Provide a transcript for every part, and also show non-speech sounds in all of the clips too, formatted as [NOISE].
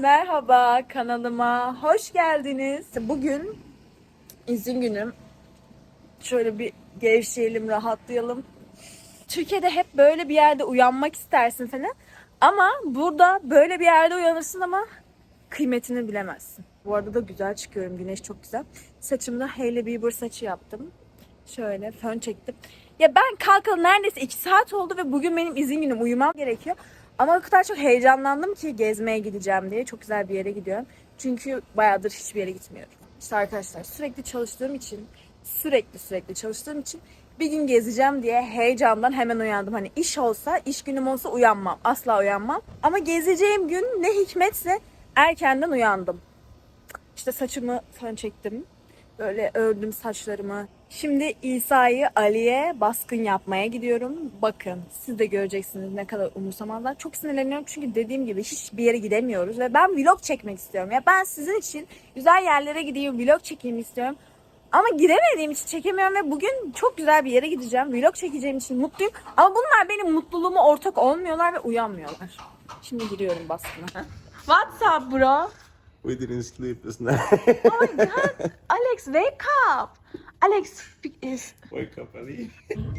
Merhaba kanalıma hoş geldiniz. Bugün izin günüm. Şöyle bir gevşeyelim, rahatlayalım. Türkiye'de hep böyle bir yerde uyanmak istersin falan. Ama burada böyle bir yerde uyanırsın ama kıymetini bilemezsin. Bu arada da güzel çıkıyorum. Güneş çok güzel. Saçımda Hailey Bieber saçı yaptım. Şöyle fön çektim. Ya ben kalkalı neredeyse 2 saat oldu ve bugün benim izin günüm. Uyumam gerekiyor. Ama o kadar çok heyecanlandım ki gezmeye gideceğim diye. Çok güzel bir yere gidiyorum. Çünkü bayağıdır hiçbir yere gitmiyorum. İşte arkadaşlar sürekli çalıştığım için, sürekli sürekli çalıştığım için bir gün gezeceğim diye heyecandan hemen uyandım. Hani iş olsa, iş günüm olsa uyanmam. Asla uyanmam. Ama gezeceğim gün ne hikmetse erkenden uyandım. İşte saçımı fön çektim. Böyle ördüm saçlarımı. Şimdi İsa'yı Ali'ye baskın yapmaya gidiyorum. Bakın siz de göreceksiniz ne kadar umursamazlar. Çok sinirleniyorum çünkü dediğim gibi hiçbir yere gidemiyoruz. Ve ben vlog çekmek istiyorum. Ya ben sizin için güzel yerlere gideyim, vlog çekeyim istiyorum. Ama gidemediğim için çekemiyorum ve bugün çok güzel bir yere gideceğim. Vlog çekeceğim için mutluyum. Ama bunlar benim mutluluğuma ortak olmuyorlar ve uyanmıyorlar. Şimdi giriyorum baskına. What's up bro? We didn't sleep this night. Oh my god. Alex, wake up. Alex is. Wake up, Ali.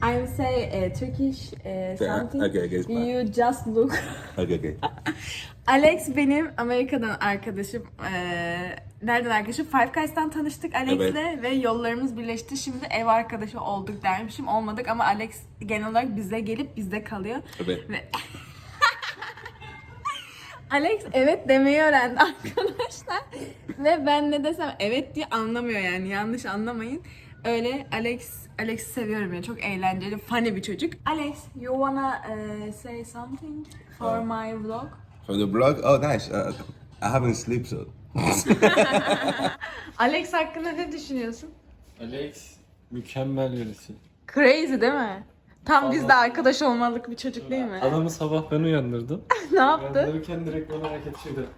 I will say uh, Turkish uh, something. okay, okay, it's fine. You just look. Okay, okay. [LAUGHS] Alex benim Amerika'dan arkadaşım. Ee, nereden arkadaşım? Five Guys'tan tanıştık Alex'le ve yollarımız birleşti. Şimdi ev arkadaşı olduk dermişim. Olmadık ama Alex genel olarak bize gelip bizde kalıyor. Evet. Ve [LAUGHS] Alex evet demeyi öğrendi [LAUGHS] arkadaşlar. Ve ben ne desem evet diye anlamıyor yani. Yanlış anlamayın. Öyle Alex Alex'i seviyorum yani. Çok eğlenceli, funny bir çocuk. Alex, you wanna uh, say something for my vlog? For the blog? Oh, nice. Uh, I haven't slept so. [LAUGHS] Alex hakkında ne düşünüyorsun? Alex mükemmel birisi. Crazy değil mi? Tam Allah. bizde arkadaş olmalık bir çocuk değil mi? Adamı sabah ben uyandırdım. [LAUGHS] ne yaptı? Uyandırırken direkt bana hareketçiydi. [LAUGHS]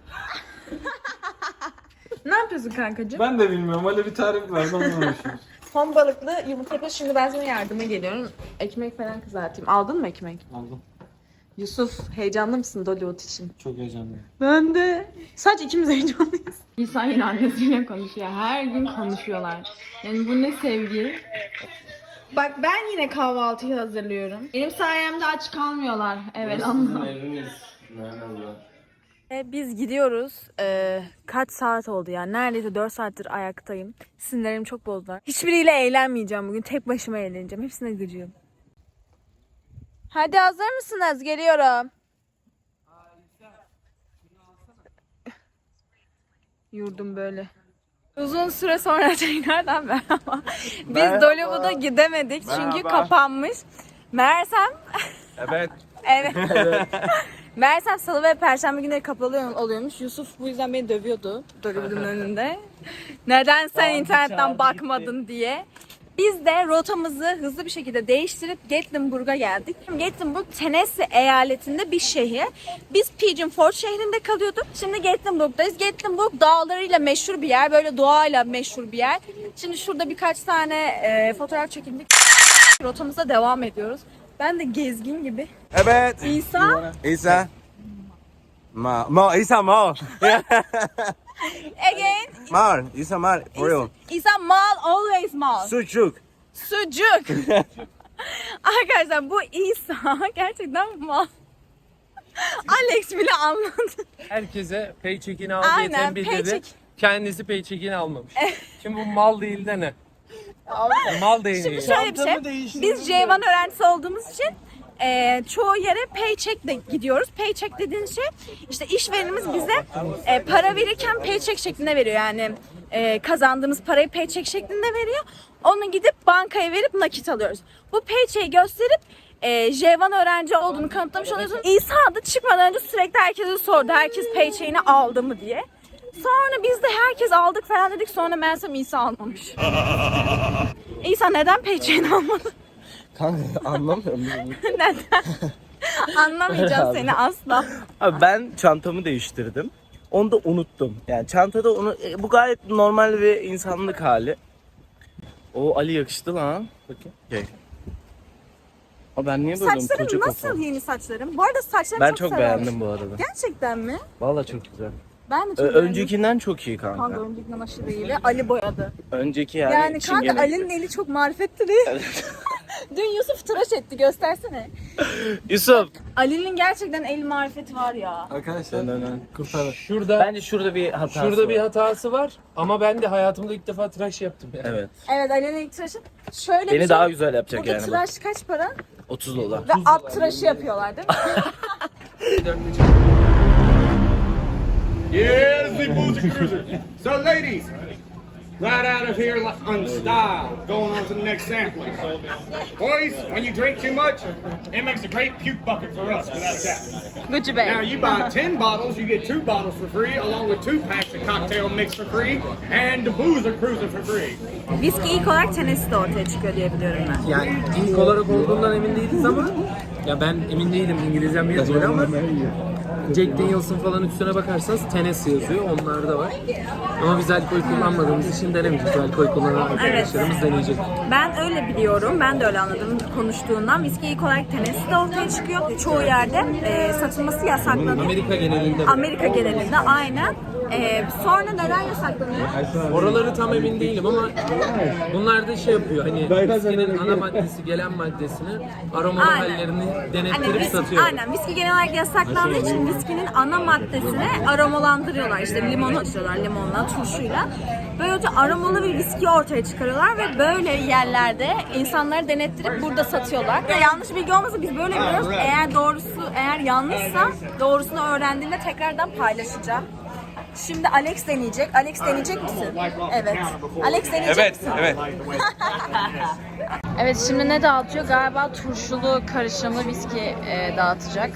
Ne yapıyorsun kankacığım? Ben de bilmiyorum. Öyle bir tarif verdi onunla uğraşıyoruz. Ton [LAUGHS] balıklı yumurta yapıyoruz. Şimdi ben sana yardıma geliyorum. Ekmek falan kızartayım. Aldın mı ekmek? Aldım. Yusuf heyecanlı mısın Dollywood için? Çok heyecanlıyım. Ben de. Sadece ikimiz heyecanlıyız. İnsan yine annesiyle konuşuyor. Her gün konuşuyorlar. Yani bu ne sevgi. Bak ben yine kahvaltıyı hazırlıyorum. Benim sayemde aç kalmıyorlar. Evet anladım. E, Biz gidiyoruz. Ee, kaç saat oldu yani? Neredeyse 4 saattir ayaktayım. Sinirlerim çok bozdular. Hiçbiriyle eğlenmeyeceğim bugün. Tek başıma eğleneceğim. Hepsine gıcığım. Hadi hazır mısınız? Geliyorum. Yurdum böyle. Uzun süre sonra [LAUGHS] tekrardan merhaba. Biz Dollywood'a gidemedik çünkü kapanmış. Meğersem [LAUGHS] Evet. Evet. Meğersem salı ve perşembe günleri kapalı oluyormuş. Yusuf bu yüzden beni dövüyordu Dollywood'un [LAUGHS] önünde. Neden sen internetten bakmadın diye. Biz de rotamızı hızlı bir şekilde değiştirip Gatlinburg'a geldik. Gatlinburg Tennessee eyaletinde bir şehir. Biz Pigeon Forge şehrinde kalıyorduk. Şimdi Gatlinburg'dayız. Gatlinburg dağlarıyla meşhur bir yer. Böyle doğayla meşhur bir yer. Şimdi şurada birkaç tane e, fotoğraf çekindik. Rotamıza devam ediyoruz. Ben de gezgin gibi. Evet. İsa Isa. Ma, Mo, Isa Mo. [LAUGHS] again. Mar, Isa Mar, for real. İsa mal always mal. Sucuk. Sucuk. [LAUGHS] Arkadaşlar bu İsa [LAUGHS] gerçekten mal. Alex bile anladı. herkese paycheck'ini al diye Aynen, tembih dedi. paycheck. Kendisi paycheck'ini almamış. Şimdi bu mal değil de ne? mal değil. Şimdi yani. şöyle bir şey. Biz J1 öğrencisi olduğumuz için e, çoğu yere paycheck de gidiyoruz. Paycheck dediğiniz şey işte işverenimiz bize e, para verirken paycheck şeklinde veriyor. Yani e, kazandığımız parayı paycheck şeklinde veriyor. Onu gidip bankaya verip nakit alıyoruz. Bu paycheck'i gösterip e, J1 öğrenci olduğunu kanıtlamış oluyorsun. İsa da çıkmadan önce sürekli herkese sordu. Herkes paycheck'ini aldı mı diye. Sonra biz de herkes aldık falan dedik. Sonra meğersem İsa almamış. [LAUGHS] İsa neden paycheck'ini almadın? Kanka [LAUGHS] anlamıyorum. [LAUGHS] Neden? Anlamayacağım seni asla. Abi ben çantamı değiştirdim. Onu da unuttum. Yani çantada onu e, bu gayet normal ve insanlık hali. O Ali yakıştı lan. Bakayım. Gel. Ama ben niye böyle koca Saçlarım kafa? nasıl yeni saçlarım? Bu arada saçlarım Ben çok, çok beğendim bu arada. Gerçekten mi? Vallahi çok güzel. Ben de çok beğendim. öncekinden çok iyi kanka. Kanka öncekinden aşırı iyi ve Ali boyadı. Önceki yani, Yani, kanka. Ali'nin eli çok marifetli [LAUGHS] değil. Dün Yusuf tıraş etti göstersene. Yusuf. Ali'nin gerçekten el marifeti var ya. Arkadaşlar kurtarın. Şurada Bence şurada bir hatası şurada var. bir hatası var ama ben de hayatımda ilk defa tıraş yaptım yani. Evet. Evet Ali'nin ilk tıraşı. Şöyle bir Beni şey. daha güzel yapacak Burada yani. bu. tıraş kaç para? 30 dolar. Ve at tıraşı yapıyorlar değil mi? [LAUGHS] Yes, the Boozy Cruiser. So, ladies, right out of here like on style. Going on to the next sampling. Boys, when you drink too much, it makes a great puke bucket for us, without a doubt. Gucci Now, you buy 10 bottles, you get two bottles for free, along with two packs of cocktail mix for free, and the Boozer Cruiser for free. Viski ilk olarak Tennessee'de ortaya çıkıyor diye biliyorum ben. Yani ilk olarak olduğundan emin değiliz ama ya ben emin değilim İngilizcem yetmedi ama Jack Daniels'ın falan üstüne bakarsanız Tennessee yazıyor. Onlar da var. Ama biz alkol kullanmadığımız için denemeyeceğiz. Alkol kullanan arkadaşlarımız deneyecek. Ben öyle biliyorum, ben de öyle anladım konuştuğundan. Viski ilk olarak Tennessee'de ortaya çıkıyor. Çoğu yerde e, satılması yasaklanıyor. Amerika genelinde Amerika genelinde aynen. E, sonra neden yasaklanıyor? Oraları tam emin değilim ama bunlar da şey yapıyor hani viskinin ana maddesi gelen maddesini aromalı Aynen. hallerini Hani denettirip viski, satıyor. aynen viski genel olarak yasaklandığı için viskinin ana maddesini aromalandırıyorlar. İşte limon açıyorlar limonla, turşuyla. Böylece aromalı bir viski ortaya çıkarıyorlar ve böyle yerlerde insanları denettirip burada satıyorlar. Ya yanlış bilgi olmasa biz böyle biliyoruz. Eğer doğrusu, eğer yanlışsa doğrusunu öğrendiğimde tekrardan paylaşacağım. Şimdi Alex deneyecek. Alex deneyecek misin? Evet. Alex deneyecek Evet, misin? evet. Evet şimdi ne dağıtıyor? Galiba turşulu karışımlı viski e, dağıtacak.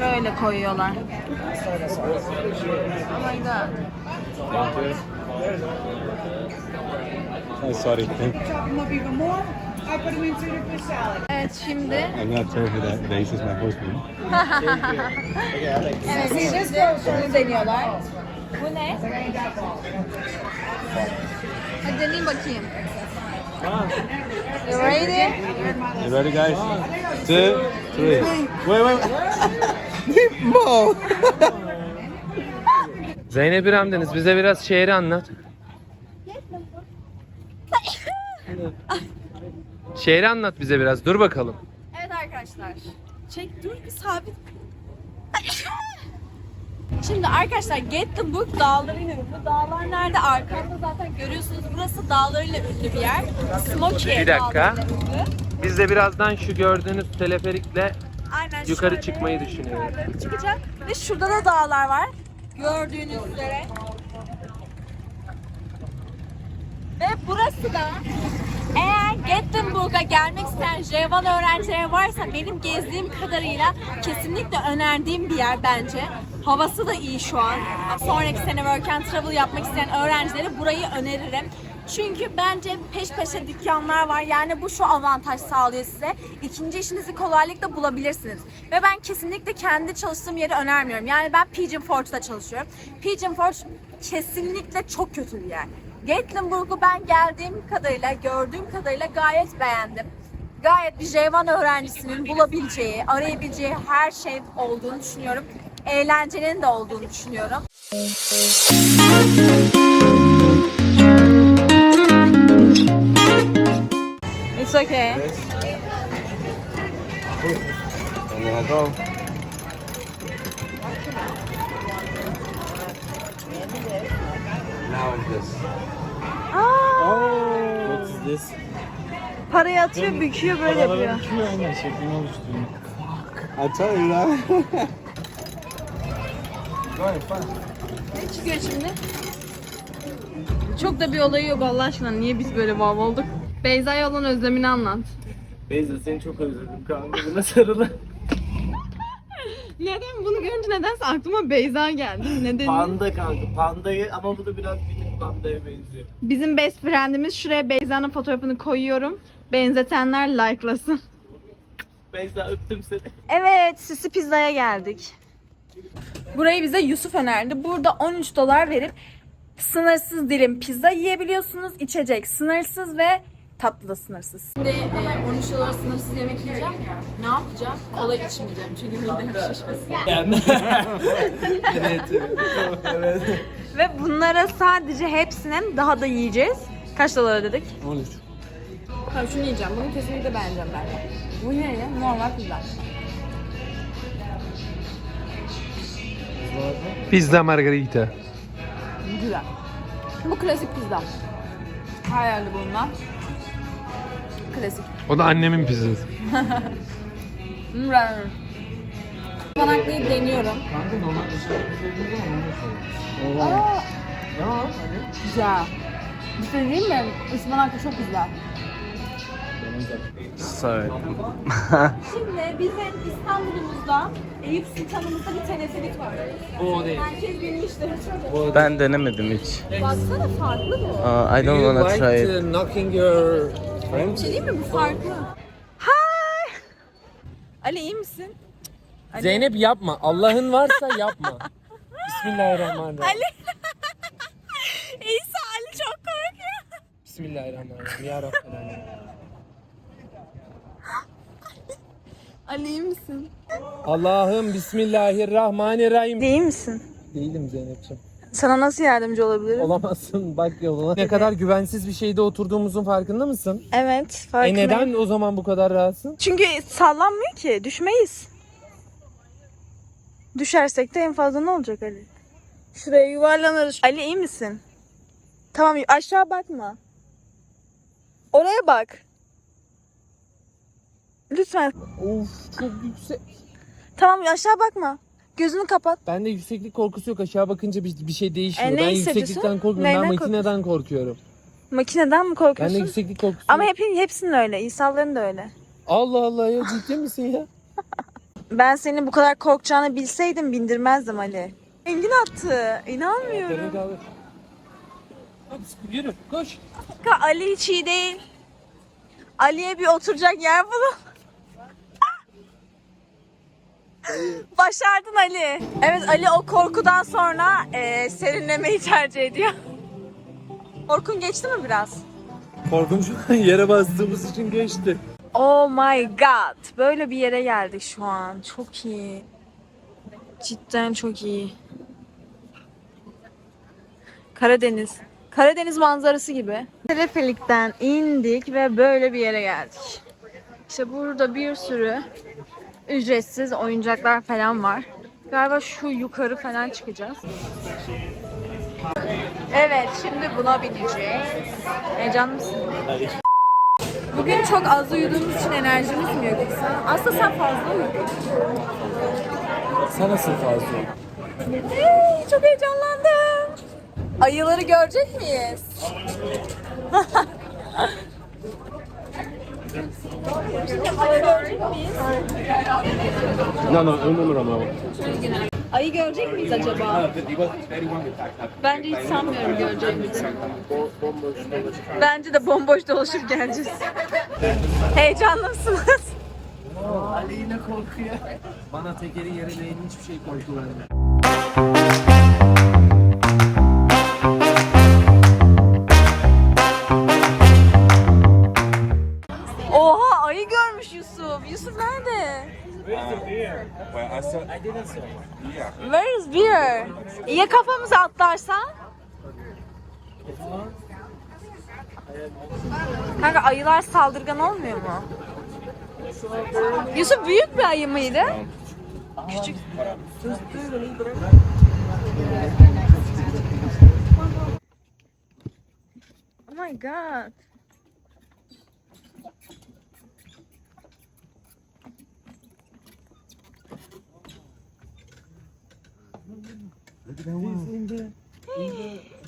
Böyle koyuyorlar. Oh my god. Sorry. them up even more. I put them into the fish salad. Evet şimdi I'm not told her that Ace is my husband. [LAUGHS] evet şimdi şunu deniyorlar. Bu ne? Hadi deneyeyim bakayım. You ready? You ready, guys? Two, three. Wait, wait. [LAUGHS] Mo. [LAUGHS] Zeynep İrem Deniz bize biraz şehri anlat. şehri anlat bize biraz. Dur bakalım. Evet arkadaşlar. Çek dur bir sabit. Şimdi arkadaşlar Get the Book dağlarıyla ünlü. Dağlar nerede? Arkamda zaten görüyorsunuz. Burası dağlarıyla ünlü bir yer. Smokey Bir dakika. Biz de birazdan şu gördüğünüz teleferikle Aynen Yukarı şöyle çıkmayı düşünüyorum. yukarıda Çıkacak. Ve şurada da dağlar var. Gördüğünüz üzere. Ve burası da eğer Gettinburg'a gelmek isteyen Jevan öğrencileri varsa benim gezdiğim kadarıyla kesinlikle önerdiğim bir yer bence. Havası da iyi şu an. Sonraki sene work and travel yapmak isteyen öğrencilere burayı öneririm. Çünkü bence peş peşe dükkanlar var. Yani bu şu avantaj sağlıyor size. İkinci işinizi kolaylıkla bulabilirsiniz. Ve ben kesinlikle kendi çalıştığım yeri önermiyorum. Yani ben Pigeon Forge'da çalışıyorum. Pigeon Forge kesinlikle çok kötü bir yer. Gatlinburg'u ben geldiğim kadarıyla, gördüğüm kadarıyla gayet beğendim. Gayet bir J1 öğrencisinin bulabileceği, arayabileceği her şey olduğunu düşünüyorum. Eğlencenin de olduğunu düşünüyorum. It's okay. And Now this. Aa, What is this? parayı atıyor, büküyor, böyle yapıyor. I told you that. Ne çıkıyor şimdi? Çok da bir olayı yok Allah aşkına. Niye biz böyle vav olduk? Beyza'ya olan özlemini anlat. Beyza seni çok özledim kanka. Buna sarılın. Nedense aklıma Beyza geldi. Neden? Panda kanka. Pandayı ama bu da biraz minik pandaya benziyor. Bizim best friendimiz şuraya Beyza'nın fotoğrafını koyuyorum. Benzetenler like'lasın. Beyza öptüm seni. Evet, Sisi Pizza'ya geldik. Burayı bize Yusuf önerdi. Burada 13 dolar verip sınırsız dilim pizza yiyebiliyorsunuz. İçecek sınırsız ve Tatlı da sınırsız. Şimdi e, 13 dolar sınırsız yemek yiyeceğim. Ne yapacağım? Kola içmeyeceğim çünkü midem şişmesin. [LAUGHS] Ve bunlara sadece hepsinin daha da yiyeceğiz. Kaç dolara dedik? 13. Ha şunu yiyeceğim. Bunu kesinlikle beğeneceğim ben. Bu ne ya? Normal pizza. Pizza margarita. Güzel. Bu klasik pizza. Her yerde bulunan. Klasik. O da annemin pizzası. Panaklıyı deniyorum. Aa, güzel. Bir şey diyeyim mi? Ispanaklı çok güzel. Sorry. Şimdi bizim İstanbul'umuzda Eyüp Sultan'ımızda bir teleferik var. O değil. Herkes bilmiştir. Ben denemedim hiç. Baksana farklı bu. Uh, I don't wanna try it. knocking your Bir şey diyeyim mi? Bu farklı. Hi. Ali iyi misin? Zeynep yapma. Allah'ın varsa yapma. [LAUGHS] Bismillahirrahmanirrahim. Ali. [LAUGHS] İsa Ali çok korkuyor. Bismillahirrahmanirrahim. Ya Rabbel Alemin. [GASPS] Ali iyi misin? Allah'ım Bismillahirrahmanirrahim. İyi misin? Değilim Zeynep'ciğim. Sana nasıl yardımcı olabilirim? Olamazsın bak yoluna. Ne kadar güvensiz bir şeyde oturduğumuzun farkında mısın? Evet, E farkındayım. neden o zaman bu kadar rahatsın? Çünkü sallanmıyor ki, düşmeyiz. Düşersek de en fazla ne olacak Ali? Şuraya yuvarlanırız. Ali iyi misin? Tamam aşağı bakma. Oraya bak. Lütfen. Of çok yüksek. Tamam aşağı bakma. Gözünü kapat. Bende yükseklik korkusu yok. Aşağı bakınca bir, bir şey değişmiyor. E, ne ben hissediyorsun? yükseklikten korkmuyorum. Neyden ben makineden korkuyorum. Makineden mi Bende korkuyorsun? yükseklik korkusu Ama yok. hep, hepsinin öyle. İnsanların da öyle. Allah Allah ya ciddi misin ya? [LAUGHS] Ben senin bu kadar korkacağını bilseydim bindirmezdim Ali. Engin attı. İnanmıyorum. Hadi yürü koş. Ali hiç iyi değil. Ali'ye bir oturacak yer bulun. Başardın Ali. Evet Ali o korkudan sonra e, serinlemeyi tercih ediyor. Korkun geçti mi biraz? Korkunç [LAUGHS] yere bastığımız için geçti. Oh my god. Böyle bir yere geldik şu an. Çok iyi. Cidden çok iyi. Karadeniz. Karadeniz manzarası gibi. Telefelikten indik ve böyle bir yere geldik. İşte burada bir sürü ücretsiz oyuncaklar falan var. Galiba şu yukarı falan çıkacağız. Evet, şimdi buna bineceğiz. Heyecanlı mısın? Bugün çok az uyuduğumuz için enerjimiz mi yok İhsan? Aslında sen fazla uyudun. Sen nasıl fazla? Hey, çok heyecanlandım. Ayıları görecek miyiz? [LAUGHS] Ayı görecek miyiz? No, no, numero nuevo. Ayı görecek miyiz acaba? Bence hiç sanmıyorum göreceğimizi. Bence de bomboş dolaşıp geleceğiz. Heyecanlı mısınız? Bana tekeri yere değin hiçbir şey korku vermiyor. Well, I said, Where is beer? Ya kafamıza atlarsa? Kanka ayılar saldırgan olmuyor mu? Yusuf büyük bir ayı mıydı? Küçük. Oh my god.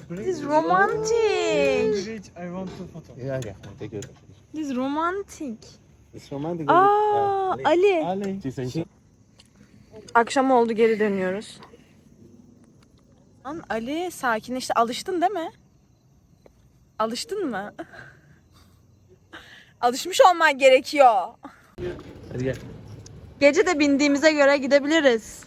This is romantic. yeah, yeah, take it. This is romantic. It's romantic. Aa, Ali. Ali. She said, Akşam oldu geri dönüyoruz. Lan Ali sakinleşti. Alıştın değil mi? Alıştın mı? [LAUGHS] Alışmış olman gerekiyor. Hadi gel. Gece de bindiğimize göre gidebiliriz.